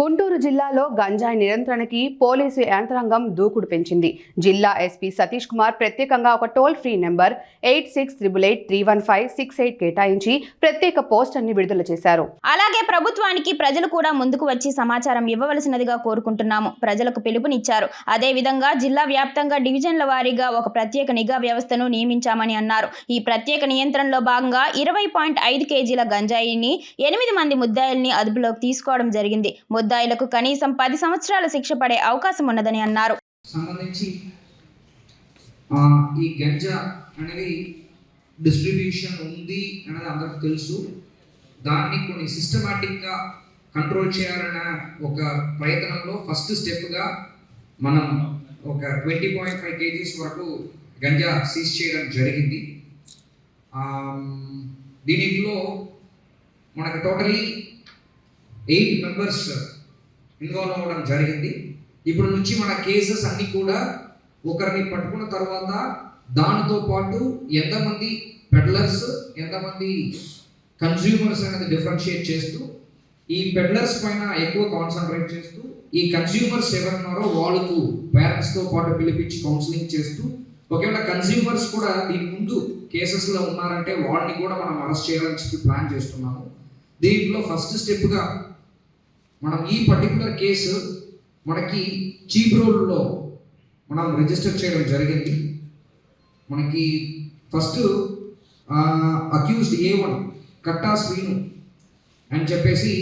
గుంటూరు జిల్లాలో గంజాయి నియంత్రణకి పోలీసు యంత్రాంగం దూకుడు పెంచింది. జిల్లా ఎస్పీ సతీష్ కుమార్ ప్రత్యేకంగా ఒక toll free number eight six triple eight three one five six eight కేటాయించి ప్రత్యేక పోస్టర్ని విడుదల చేశారు. అలాగే ప్రభుత్వానికి ప్రజలు కూడా ముందుకు వచ్చి సమాచారం ఇవ్వవలసినదిగా కోరుకుంటున్నాము. ప్రజలకు పిలుపునిచ్చారు. అదేవిధంగా జిల్లా వ్యాప్తంగా డివిజన్ల వారీగా ఒక ప్రత్యేక నిఘా వ్యవస్థను నియమించామని అన్నారు. ఈ ప్రత్యేక నియంత్రణలో భాగంగా ఇరవై పాయింట్ ఐదు కేజీల గంజాయిని ఎనిమిది మంది ముద్దాయిల్ని అదుపులోకి తీసుకోవడం జరిగింది. ముద్దాయిలకు కనీసం పది సంవత్సరాల శిక్ష పడే అవకాశం ఉన్నదని అన్నారు. సంబంధించి ఈ గంజ అనేది డిస్ట్రిబ్యూషన్ ఉంది అనేది అందరికి తెలుసు. దాన్ని కొన్ని సిస్టమేటిక్గా కంట్రోల్ చేయాలన్న ఒక ప్రయత్నంలో ఫస్ట్ స్టెప్గా మనం ఒక ట్వంటీ పాయింట్ ఫైవ్ కేజీస్ వరకు గంజా సీజ్ చేయడం జరిగింది. దీనిలో మనకు టోటలీ ఎయిట్ మెంబర్స్ ఇన్వాల్వ్ అవ్వడం జరిగింది. ఇప్పుడు నుంచి మన కేసెస్ అన్ని కూడా ఒకరిని పట్టుకున్న తర్వాత దానితో పాటు ఎంతమంది పెడ్లర్స్ ఎంతమంది కన్జ్యూమర్స్ అనేది డిఫరెన్షియేట్ చేస్తూ ఈ పెడ్లర్స్ పైన ఎక్కువ కాన్సన్ట్రేట్ చేస్తూ ఈ కన్జ్యూమర్స్ ఎవరున్నారో వాళ్ళకు పేరెంట్స్తో పాటు పిలిపించి కౌన్సిలింగ్ చేస్తూ ఒకవేళ కన్జ్యూమర్స్ కూడా దీని ముందు కేసెస్లో ఉన్నారంటే వాళ్ళని కూడా మనం అరెస్ట్ చేయాలని చెప్పి ప్లాన్ చేస్తున్నాము. దీంట్లో ఫస్ట్ స్టెప్గా మనం ఈ పర్టికులర్ కేసు మనకి చీప్ రోడ్లో మనం రిజిస్టర్ చేయడం జరిగింది. మనకి first accused A one Katta Srinu అని చెప్పేసి